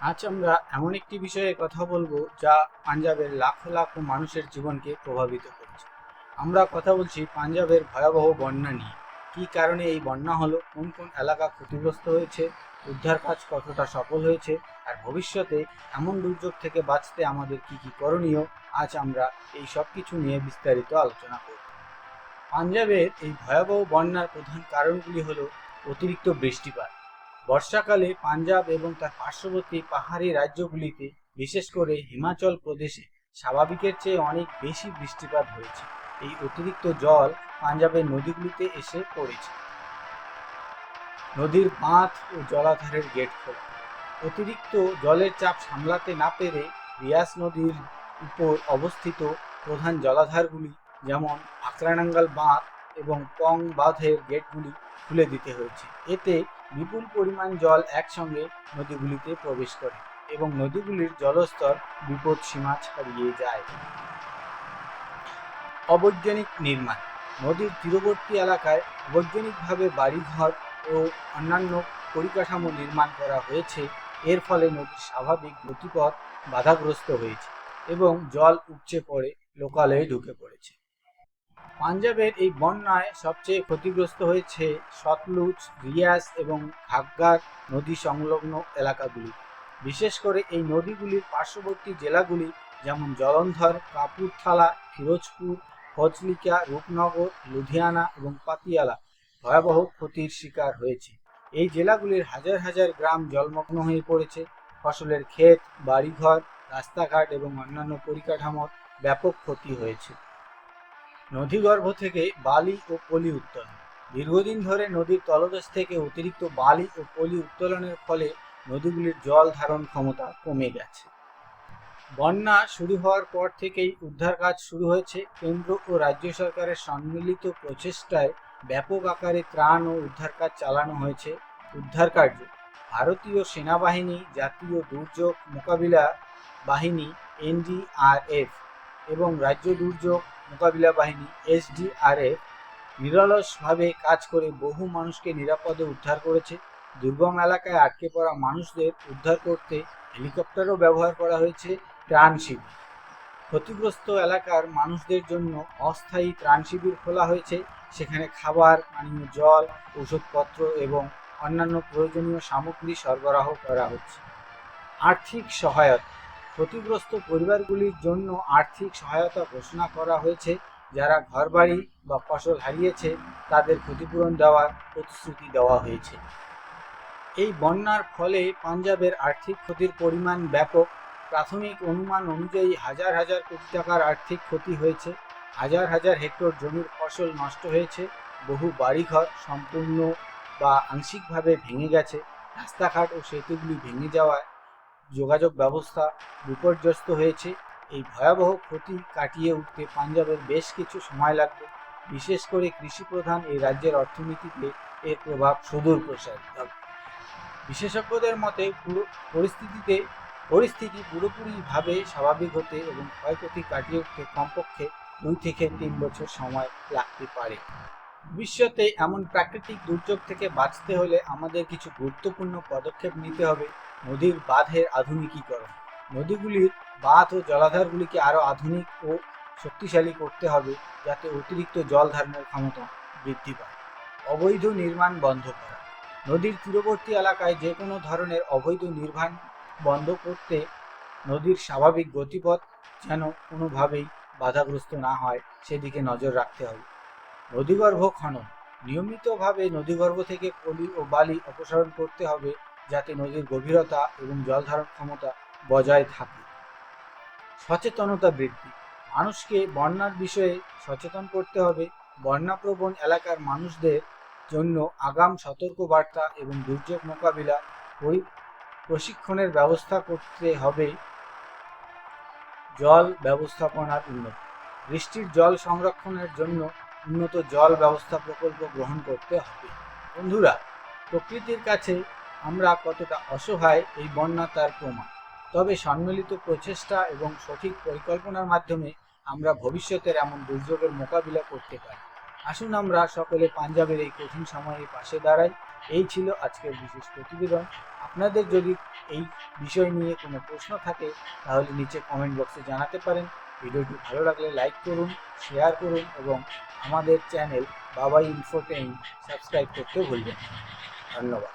আজ আমরা এমন একটি বিষয়ে কথা বলব যা পাঞ্জাবের লাখো লাখো মানুষের জীবনকে প্রভাবিত করেছে। আমরা কথা বলছি পাঞ্জাবের ভয়াবহ বন্যা নিয়ে। কী কারণে এই বন্যা হলো? কোন কোন এলাকা ক্ষতিগ্রস্ত হয়েছে? উদ্ধার কাজ কতটা সফল হয়েছে? আর ভবিষ্যতে এমন দুর্যোগ থেকে বাঁচতে আমাদের কি কি করণীয়? আজ আমরা এই সব কিছু নিয়ে বিস্তারিত আলোচনা করব। পাঞ্জাবের এই ভয়াবহ বন্যার প্রধান কারণগুলি হলো অতিরিক্ত বৃষ্টিপাত। বর্ষাকালে পাঞ্জাব এবং তার পার্শ্ববর্তী পাহাড়ি রাজ্যগুলিতে, বিশেষ করে হিমাচল প্রদেশে, স্বাভাবিকের চেয়ে অনেক বেশি বৃষ্টিপাত হয়েছে। এই অতিরিক্ত জল পাঞ্জাবের নদীগুলিতে এসে পড়েছে। নদীর বাঁধ ও জলাধারের গেট খোলা। অতিরিক্ত জলের চাপ সামলাতে না পেরে রিয়াস নদীর উপর অবস্থিত প্রধান জলাধারগুলি যেমন আকরানাঙ্গাল বাঁধ এবং পং বাঁধের গেটগুলি খুলে দিতে হয়েছে। এতে বিপুল পরিমাণ জল একসঙ্গে নদীগুলিতে প্রবেশ করে এবং নদীগুলির জলস্তর বিপদ সীমা ছাড়িয়ে যায়। অবৈজ্ঞানিক নির্মাণ। নদীর তীরবর্তী এলাকায় বৈজ্ঞানিকভাবে বাড়িঘর ও অন্যান্য পরিকাঠামো নির্মাণ করা হয়েছে। এর ফলে নদীর স্বাভাবিক গতিপথ বাধাগ্রস্ত হয়েছে এবং জল উপচে পড়ে, লোকালয়ে ঢুকে পড়েছে। পাঞ্জাবের এই বন্যায় সবচেয়ে ক্ষতিগ্রস্ত হয়েছে সতলুজ রিয়াস এবং ঘাগ্গার নদী সংলগ্ন এলাকাগুলি। বিশেষ করে এই নদীগুলির পার্শ্ববর্তী জেলাগুলি যেমন জলন্ধর, কাপুরথালা, ফিরোজপুর, ফজলিকা, রূপনগর, লুধিয়ানা এবং পাতিয়ালা ভয়াবহ ক্ষতির শিকার হয়েছে। এই জেলাগুলির হাজার হাজার গ্রাম জলমগ্ন হয়ে পড়েছে। ফসলের ক্ষেত, বাড়িঘর, রাস্তাঘাট এবং অন্যান্য পরিকাঠামোর ব্যাপক ক্ষতি হয়েছে। নদীগর্ভ থেকে বালি ও পলি উত্তোলন। দীর্ঘদিন ধরে নদীর তলদেশ থেকে অতিরিক্ত বালি ও পলি উত্তোলনের ফলে নদীগুলির জল ধারণ ক্ষমতা কমে গেছে। বন্যা শুরু হওয়ার পর থেকেই উদ্ধার কাজ শুরু হয়েছে। কেন্দ্র ও রাজ্য সরকারের সম্মিলিত প্রচেষ্টায় ব্যাপক আকারে ত্রাণ ও উদ্ধার কাজ চালানো হয়েছে। উদ্ধার কার্য, ভারতীয় সেনাবাহিনী জাতীয় দুর্যোগ মোকাবিলা বাহিনী, এনডিআরএফ এবং রাজ্য দুর্যোগ মোকাবিলা বাহিনী এসডিআরএফ নিরলসভাবে কাজ করে বহু মানুষকে নিরাপদে উদ্ধার করেছে। দুর্গম এলাকায় আটকে পড়া মানুষদের উদ্ধার করতে হেলিকপ্টারও ব্যবহার করা হয়েছে ত্রাণ শিবির ক্ষতিগ্রস্ত এলাকার মানুষদের জন্য অস্থায়ী ত্রাণ শিবির খোলা হয়েছে। সেখানে খাবার, পানীয়, জল ওষুধপত্র এবং অন্যান্য প্রয়োজনীয় সামগ্রী সরবরাহ করা হচ্ছে। আর্থিক সহায়তা ক্ষতিগ্রস্ত পরিবারগুলির জন্য আর্থিক সহায়তা ঘোষণা করা হয়েছে। যারা ঘরবাড়ি বা ফসল হারিয়েছে, তাদের ক্ষতিপূরণ দেওয়ার প্রতিশ্রুতি দেওয়া হয়েছে। এই বন্যার ফলে পাঞ্জাবের আর্থিক ক্ষতির পরিমাণ ব্যাপক। প্রাথমিক অনুমান অনুযায়ী হাজার হাজার কোটি টাকার আর্থিক ক্ষতি হয়েছে। হাজার হাজার হেক্টর জমির ফসল নষ্ট হয়েছে। বহু বাড়িঘর সম্পূর্ণ বা আংশিকভাবে ভেঙে গেছে। রাস্তাঘাট ও সেতুগুলি ভেঙে যাওয়ায় যোগাযোগ ব্যবস্থা বিপর্যস্ত হয়েছে। এই ভয়াবহ ক্ষতি কাটিয়ে উঠতে পাঞ্জাবের বেশ কিছু সময় লাগবে। বিশেষ করে কৃষি প্রধান এই রাজ্যের অর্থনীতিতে এর প্রভাব সুদূর প্রসারিত হবে। বিশেষজ্ঞদের মতে, পুরো পরিস্থিতিতে, পরিস্থিতি পুরোপুরিভাবে স্বাভাবিক হতে এবং ক্ষয়ক্ষতি কাটিয়ে উঠতে কমপক্ষে দুই থেকে তিন বছর সময় লাগতে পারে। ভবিষ্যতে এমন প্রাকৃতিক দুর্যোগ থেকে বাঁচতে হলে আমাদের কিছু গুরুত্বপূর্ণ পদক্ষেপ নিতে হবে। নদীর বাঁধের আধুনিকীকরণ। নদীগুলির বাঁধ ও জলাধারগুলিকে আরও আধুনিক ও শক্তিশালী করতে হবে যাতে অতিরিক্ত জল ধারণের ক্ষমতা বৃদ্ধি পায়। অবৈধ নির্মাণ বন্ধ করা। নদীর তীরবর্তী এলাকায় যে কোনো ধরনের অবৈধ নির্মাণ বন্ধ করতে নদীর স্বাভাবিক গতিপথ যেন কোনোভাবেই বাধাগ্রস্ত না হয়, সেদিকে নজর রাখতে হবে। নদীগর্ভ খনন। নিয়মিতভাবে নদীগর্ভ থেকে পলি ও বালি অপসারণ করতে হবে যাতে নদীর গভীরতা এবং জল ধারণ ক্ষমতা বজায় থাকে। সচেতনতা বৃদ্ধি। মানুষকে বন্যার বিষয়ে সচেতন করতে হবে। বন্যাপ্রবণ এলাকার মানুষদের জন্য আগাম সতর্কবার্তা এবং দুর্যোগ মোকাবিলা পরি- প্রশিক্ষণের ব্যবস্থা করতে হবে। জল ব্যবস্থাপনার উন্নতি। বৃষ্টির জল সংরক্ষণের জন্য উন্নত জল ব্যবস্থা প্রকল্প গ্রহণ করতে হবে। বন্ধুরা, প্রকৃতির কাছে আমরা কতটা অসহায় এই বন্যা তার প্রমাণ। তবে সম্মিলিত প্রচেষ্টা এবং সঠিক পরিকল্পনার মাধ্যমে আমরা ভবিষ্যতের এমন দুর্যোগের মোকাবিলা করতে পারি। আসুন আমরা সকলে পাঞ্জাবের এই কঠিন সময়ে পাশে দাঁড়াই। এই ছিল আজকের বিশেষ প্রতিবেদন। আপনাদের যদি এই বিষয় নিয়ে কোনো প্রশ্ন থাকে, তাহলে নিচে কমেন্ট বক্সে জানাতে পারেন। ভিডিওটি ভালো লাগলে লাইক করুন শেয়ার করুন এবং আমাদের চ্যানেল বাবাই ইনফোটেইন সাবস্ক্রাইব করতে ভুলবেন। ধন্যবাদ।